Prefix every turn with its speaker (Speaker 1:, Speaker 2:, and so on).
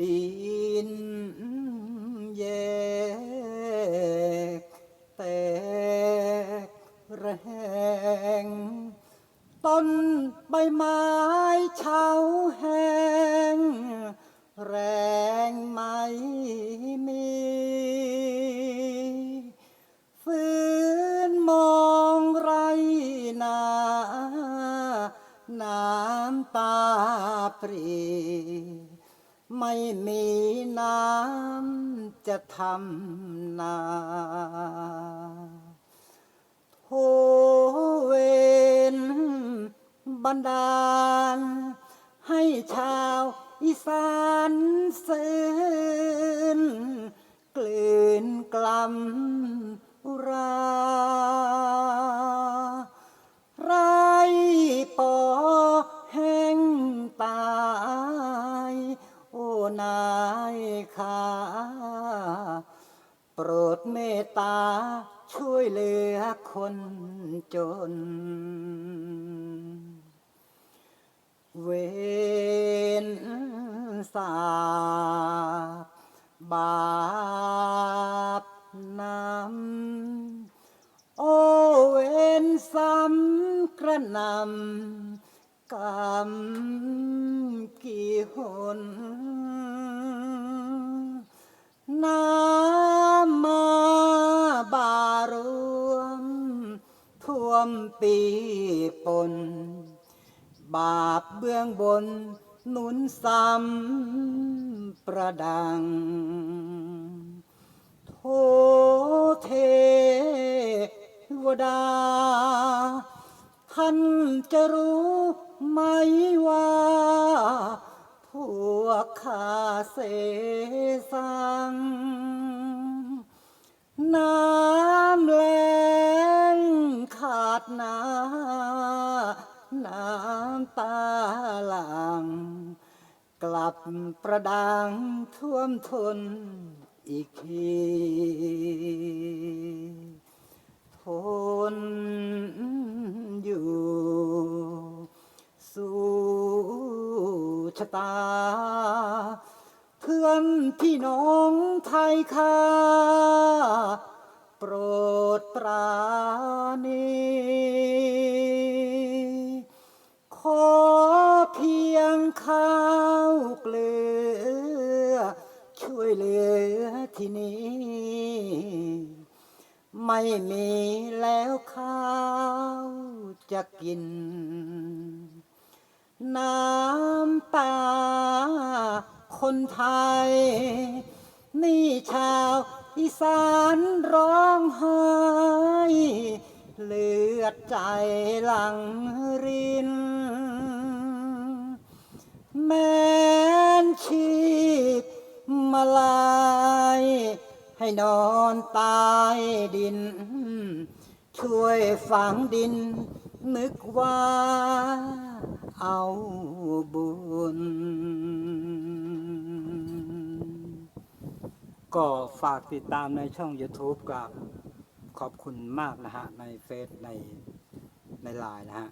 Speaker 1: ดินแยกแตกแหงต้นใบไม้เฉาแห้งแรงไม่มีฝืนมองไรนาน้ำตาปรี ไม่มีน้ำจะทำนาโหเวนบันดาล ให้ชาวอีสานสื่นกลืนกลำ นายข้าโปรดเมตตาช่วยเหลือคนจน เวนสาบบาปนำโอเวนซ้ำกระนำกรรมกี่หน มปีปน บาปเบื้องบนหนุนซ้ำประดัง โทเทวดา ท่านจะรู้ไหมว่าพวกข้าเสสังน้ำ น้ำตาหลัง กลับประดังท่วมทนอีกทีทนอยู่ สู้ชะตา เพื่อนพี่น้องไทยค่าโปรดปราณี ช่วยเหลือที่นี้ ไม่มีแล้วข้าวจะกิน น้ำตาคนไทย นี่ชาวอีสานร้องไห้เลือดใจหลังริน แม้นชี มาลายให้นอนตายดิน ช่วยฝังดิน นึกว่าเอาบุญ ก็ฝากติดตามในช่อง YouTube กับขอบคุณมากนะฮะ ในเฟซในในไลน์นะฮะ